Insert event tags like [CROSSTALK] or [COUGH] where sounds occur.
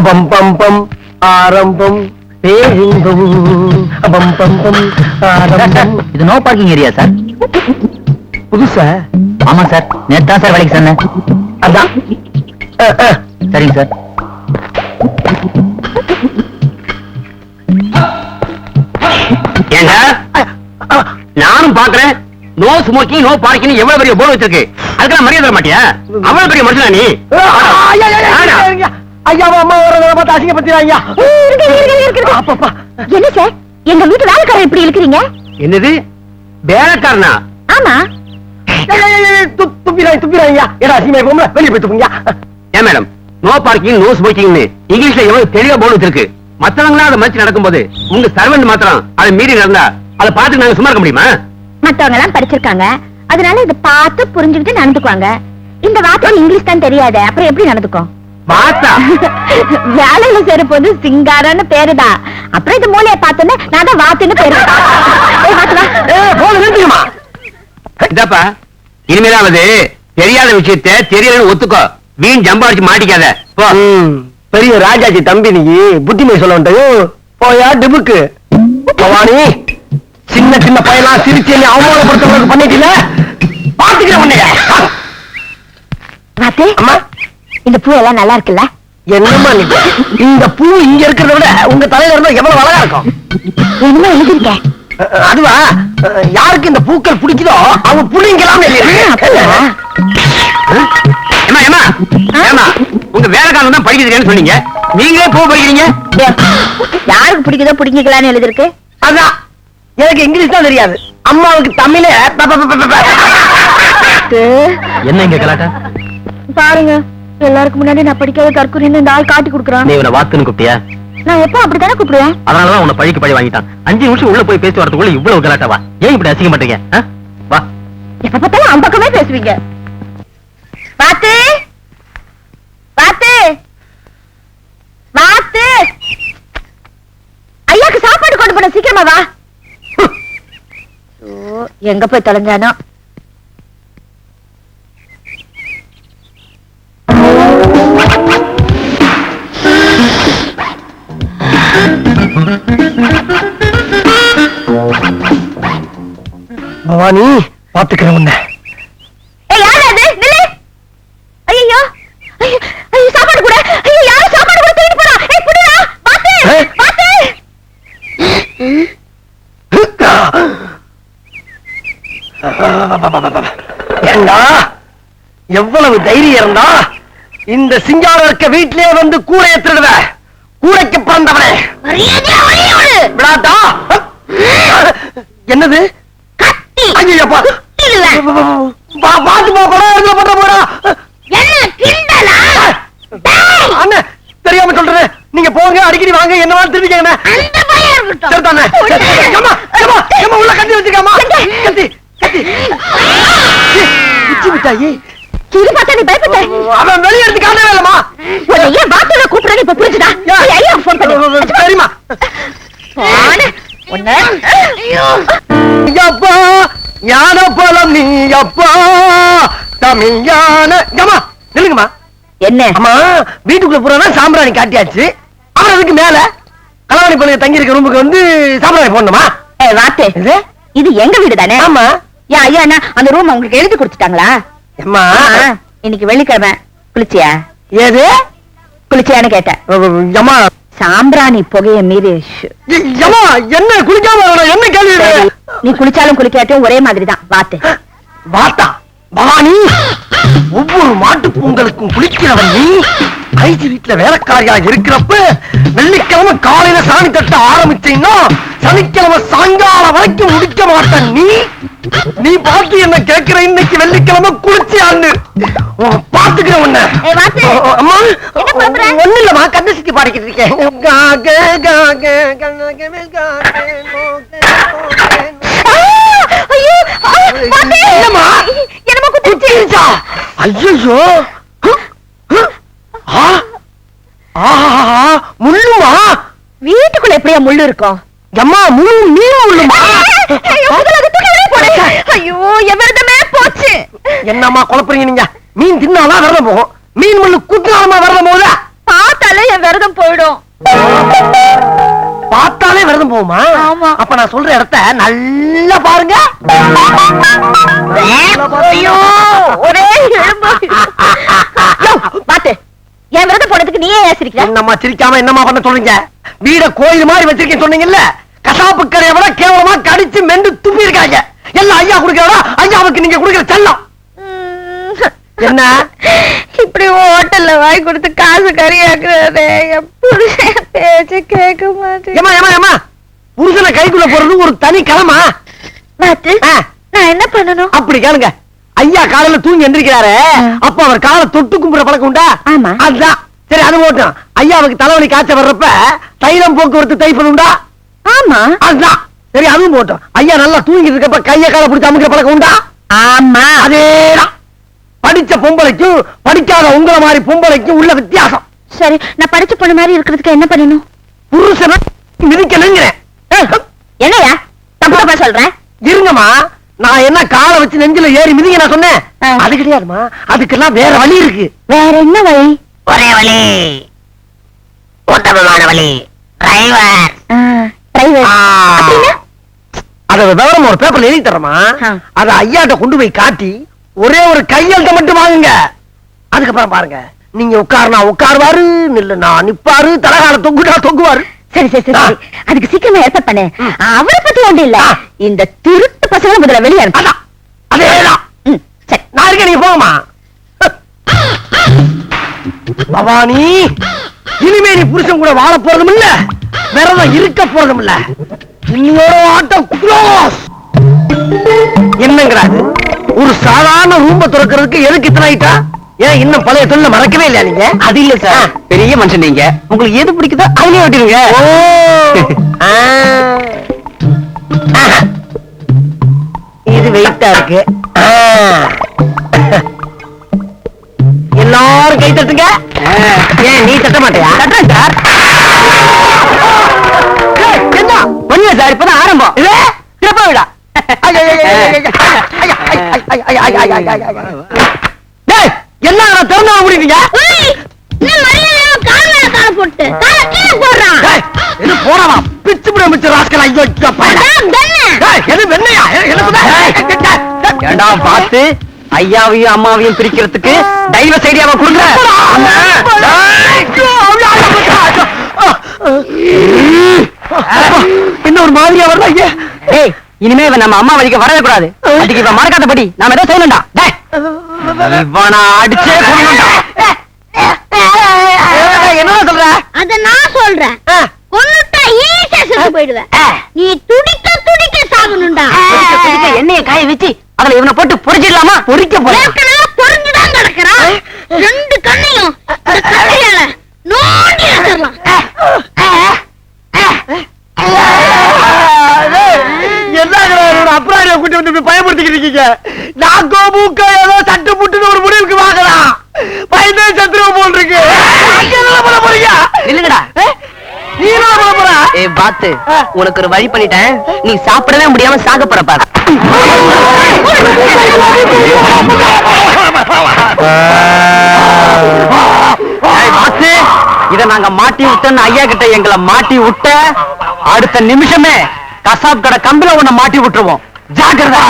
அபம் பம் பம் ஆரம்பம் பேரின்பம். அபம் பம் பம் ஆரம்பம். இது நோ பார்க்கிங் ஏரியா சார் புதுசா? ஆமா சார் நேத்து சார் வேலைக்கு சொன்னேன். அதான். சரிங்க சார் ஏங்க? நானும் பாக்குறேன். நோ ஸ்மோக்கிங் நோ பார்க்கிங் எவ்வளவு பெரிய போர்டு வச்சிருக்கு? அதுக்கெல்லாம் மரியாதை மாட்டியா? அவ்வளவு பெரிய மனுஷனா நீ? ஆ, ஐயா, ஐயா, ஐயா, ஐயா, ஐயா. ஐயா அம்மா வர பார்த்து அசிங்கப்படுத்தினா ஐயா அப்பப்பா என்ன சார்? எங்க வீட்டு வேலைக்காரர் இப்படி இருக்கிறீங்க? என்னது? வேலைக்காரனா? ஆமா. ஐயா, ஐயா, ஐயா, துப்- துப்பிடாய் துப்பிடாய் ஐயா. ஏடா அசிங்கமா போம்ல வெளியே போய் துப்புங்க ஏன் மேடம்? நோ பார்க்கிங் நோ ஸ்மோக்கிங்னு இங்கிலீஷ்ல எவ்வளவு தெளிவா போர்டு வச்சிருக்கு மத்தவங்களா அதை மதிச்சு நடக்கும்போது உங்க சர்வெண்ட் மாத்திரம் அதை மீறி நடந்தா அதை பார்த்து நாங்க சும்மா இருக்க முடியுமா? மத்தவங்க எல்லாம் படிச்சிருக்காங்க. அதனால இத பார்த்து புரிஞ்சுக்கிட்டு நடந்துக்குவாங்க. இந்த வார்த்தை இங்கிலீஷ் தான் தெரியாது அப்புறம் எப்படி நடந்துக்கும்? பார்த்தா [LAUGHS] வேலையில சேர போது சிங்காரன்னு பேருதான். அப்புறம் இது மூலைய பார்த்தோன்னே நான் தான் வாத்துன்னு பேரு. நிறுத்துக்கமா இதாப்பா இனிமேலாவது தெரியாத விஷயத்த தெரியலன்னு ஒத்துக்கோ. வீண் ஜம்பாடிச்சு மாட்டிக்காத. போ. பெரிய ராஜாஜி தம்பி நீ புத்திமை சொல்ல வந்துட்டோ போயா டிபுக்கு. பவானி சின்ன சின்ன பையனா சிரிச்சு என்ன அவமானப்படுத்துறதுக்கு பண்ணிட்டீல பாத்துக்கிறேன் உன்னைய. வாத்து. அம்மா. இந்த பூ எல்லாம் நல்லா இருக்குல்ல? என்னம்மா நீ? இந்த பூ இங்க இருக்கிறத விட உங்க தலையில இருந்தா எவ்வளவு அழகா இருக்கும்? என்னமோ எழுதிருக்கேன் அஹ், அதுவா? யாருக்கு இந்த பூக்கள் பிடிக்குதோ அவங்க ஏமா உங்க வேலைக்காரன் தான் படிக்க தெரியாதுன்னு சொன்னீங்க. நீங்களே பூ படிக்கிறீங்க? யாருக்கு பிடிக்குதோ பிடிக்கலான்னு எழுதிருக்கு? அதான். எனக்கு இங்கிலீஷ் தான் தெரியாது. அம்மாவுக்கு தமிழே. என்ன இங்க கலாட்டா? பாருங்க. எல்லாருக்கும் முன்னாடி நான் படிக்காத தற்கொலைன்னு இந்த ஆள் காட்டி கொடுக்குறான். நீ இவனை வாத்துன்னு கூப்பிட்டியா? நான் எப்போ அப்படித்தானே கூப்பிடுவேன்? அதனாலதான் உன்னை பழிக்கு பழி வாங்கிட்டான். அஞ்சு நிமிஷம் உள்ள போய் பேசி வரதுக்குள்ள இவ்வளவு கலாட்டாவா? ஏன் இப்படி அசிங்க மாட்டீங்க வா. எப்ப பார்த்தாலும் அந்த பக்கமே பேசுவீங்க. பாத்து பாத்து பாத்து ஐயாக்கு சாப்பாடு கொண்டு போன சீக்கிரமா வா. எங்க போய் தொலைஞ்சானோ? ஏய். பாத்து. ஏண்டா? எவ்வளவு தைரியம் இருந்தா இந்த சிங்காரம் இருக்க வீட்லயே வந்து கூரை ஏத்துடுவ கூரைக்கு பிறந்தவனே. என்னது கத்தி ஐயப்பா குத்திடுவேன். பாத்து போ கூட இதுல பண்ற போடா என்ன கிண்டலா டேய், அண்ணன் தெரியாம சொல்றேன் நீங்க போங்க அடிக்கடி வாங்க என்ன வேணாலும் திருப்பி கேங்க அந்த பையன் இருக்கட்டும். சரிதானே ஏம்மா, ஏம்மா, ஏம்மா, உள்ள கட்டி வச்சுக்காமா கத்தி கத்தி குச்சி மிட்டாயி. கிளி பார்த்தா நீ பயப்பட்ட. அவன் வெளியே எடுத்து காட்டவே இல்லம்மா. உன்னை ஏன் பாத்துல கூப்பிடுறேன்னு இப்ப புரிஞ்சுதா? ஐயா போன் பண்ணு. சரிம்மா. போன. உன்னை. ஐயோ. அப்பா ஞான பலம் நீ அப்பா. தமிழ் ஞான ஏம்மா நில்லுங்கம்மா. என்ன? அம்மா வீட்டுக்குள்ள போறா சாம்பிராணி காட்டியாச்சு. அப்புறம் அதுக்கு மேல கலவாணி பள்ளிய தங்கி இருக்க ரூமுக்கு வந்து சாம்பிராணி போடணுமா? வாத்து. இது? எங்க வீடு தானே ஆமா. ஏன் ஐயா அந்த ரூம் உங்களுக்கு எழுதி கொடுத்துட்டாங்களா? அம்மா இன்னைக்கு வெள்ளிக்கிழமை. குளிச்சியா? ஏது? குளிச்சியான்னு கேட்டேன். அம்மா சாம்பிராணி புகைய மீறி என்ன குளிக்காம? என்ன கேள்வி நீ குளிச்சாலும் குளிக்காட்டும் ஒரே மாதிரி தான் வாத்து. வாத்தா பவானி ஒவ்வொரு மாட்டு பொங்கலுக்கும் குளிக்கிறவன் நீ. ஐஜி வீட்டுல வேலைக்காரியா இருக்கிறப்ப வெள்ளிக்கிழமை காலையில சாணி தட்ட ஆரம்பிச்சீங்கன்னா சனிக்கிழமை சாயங்காலம் வரைக்கும் முடிக்க மாட்டேன். நீ? நீ பார்த்து என்ன கேட்கிற? இன்னைக்கு வெள்ளிக்கிழமை குளிச்சியான்னு பாத்துக்கிற உன்ன. அம்மா? ஒண்ணு கண்ண சுத்தி பாடிக்கிட்டு இருக்கேன். ஐயோ! ஆஹா! முள்ளுமா? வீட்டுக்குள்ள எப்படியா முள்ளு இருக்கும் அம்மா முழு நீரும் முள்ளுமா? ஐயோ எவ்வளவுமே போச்சு. என்னம்மா குழப்பறீங்க நீங்க? மீன் தின்னாதான் விரதம் போகும்? மீன் முள்ளு குத்தினாலுமா விரதம் போகுதா? பார்த்தாலே என் விரதம் போயிடும். பார்த்தாலே விரதம் போகுமா? அப்ப நான் சொல்ற இடத்த நல்லா பாருங்க. ஐயோ ஒரே எலும்பு. [LAUGHS] என் விரத போனதுக்கு நீயே ஏசிருக்கிற என்னம்மா சிரிக்காம என்னம்மா பண்ண சொல்றீங்க? வீட கோயில் மாதிரி வச்சிருக்கேன் சொன்னீங்கல்ல? கசாப்பு கடையை விட கேவலமா கடிச்சு மெண்டு துப்பி இருக்காங்க. எல்லாம் ஐயா குடுக்கிறதா? ஐயாவுக்கு நீங்க குடுக்கிற செல்லம். என்ன? இப்படி ஹோட்டல்ல வாங்கி கொடுத்து காசு கறியாக்குறாரு என் புருஷன் பேச்சு கேட்க மாட்டேன் புருஷனை கைக்குள்ள போறது ஒரு தனி கிளமா. நான் என்ன பண்ணணும்? அப்படி கேளுங்க. ஐயா காலையில தூங்கி எந்திரிக்கிறாரு. அப்ப அவர் காலை தொட்டு கும்பிட பழக்கம் உண்டா? ஆமா. அதுதான். சரி அது போட்டும் ஐயாவுக்கு தலைவலி காய்ச்ச வர்றப்ப தைலம் போக்குவரத்து தைப்பது உண்டா? ஆமா. அதுதான். சரி அதுவும் போட்டோம் ஐயா நல்லா தூங்கி இருக்கப்ப கைய காலை பிடிச்சு அமுக்கிற பழக்கம் உண்டா? ஆமா. அதேதான். படிச்ச பொம்பளைக்கும் படிக்காத உங்கள மாதிரி பொம்பளைக்கும் உள்ள வித்தியாசம். சரி நான் படிச்ச பொண்ணு மாதிரி இருக்கிறதுக்கு என்ன பண்ணணும்? புருஷனை மிதிக்கணுங்கிறேன். என்னையா? தப்பு தப்பா சொல்றேன். இருங்கம்மா. நான் என்ன காலை வச்சு நெஞ்சில ஏறி மிதிங்க நான் சொன்னேன். அது கிடையாதுமா. அதுக்கெல்லாம் வேற வழி இருக்கு. வேற என்ன வழி? ஒரே வழி. உத்தமமான வழி. டிரைவர் டிரைவர் ஆ. அப்படின்னா அத விவரம் ஒரு பேப்பர்ல எழுதி தரமா ஆ. அத ஐயாட்ட கொண்டு போய் காட்டி ஒரே ஒரு கையெழுத்த மட்டும் வாங்குங்க. அதுக்கப்புறம் பாருங்க. நீங்க உட்காருனா உட்காருவாரு நில்லுனா நிப்பாரு தலகால தொங்குனா தொங்குவாரு. சரி சரி சரி. அதுக்கு சீக்கிரமா பண்ணு. ம். அவரை பத்தி இல்ல. ஆ. இந்த திருட்டு பசங்க முதல்ல வெளியே அனுப்பு. அதான். அதேதான். ம், சரி. நான் இருக்கேன் நீங்க போங்கம்மா பவானி இனிமே நீ புருஷன் கூட வாழ போறதும் இல்ல. விரதம் இருக்க போறதும் இல்ல. ஆட்டம் க்ளோஸ் என்னங்கிறாரு ஒரு சாதாரண ரூம்ப திறக்கிறதுக்கு எதுக்கு இத்தனை ஆயிட்டா? ஏன் இன்னும் பழைய தொழில மறக்கவே இல்லையா நீங்க? அது இல்ல சார். பெரிய மனுஷன் நீங்க. உங்களுக்கு எது பிடிக்குதோ அதுலயே விட்டுருங்க ஓ. இருக்கு. எல்லாரும் கை தட்டுங்க. ஏன் நீ தட்ட மாட்டியா? தட்டுறேன் சார். என்ன? சார் இப்பதான் ஆரம்பம். இது? சிறப்பா விடா என்ன திறந்து வர முடியுங்க போறவா பிச்சு பிடி ராஸ்கல் ஐயோ பையன் ஏண்டா பார்த்து ஐயாவையும் அம்மாவையும் பிரிக்கிறதுக்கு டைவர்ஸ் ஐடியாவை கொடுங்க என்ன ஒரு மாதிரியா வரல ஐயா? ஏய் இனிமே இவன் நம்ம அம்மா வழிக்கு வரவே கூடாது. அதுக்கு இவன் மறக்காதபடி நாம ஏதோ செய்யணும்டா. இவனை அடிச்சே என்ன சொல்ற? அத நான் சொல்றேன். கொன்னுட்டா ஈஸியா செத்து போயிடுவேன். நீ துடிக்க துடிக்க சாகணும்டா. துடிக்க துடிக்க எண்ணெயை காய வச்சு அதுல இவனை போட்டு பொறிச்சிடலாமா? பொறிக்க போறேன். பாத்து உனக்கு ஒரு வழி பண்ணிட்டேன். நீ சாப்பிடவே முடியாம சாக போற பாரு இத நாங்க மாட்டி விட்டோம்னு ஐயா கிட்ட எங்களை மாட்டி விட்ட அடுத்த நிமிஷமே கசாப் கடை கம்பில ஒண்ண மாட்டி விட்டுருவோம். ஜாக்கிரதா.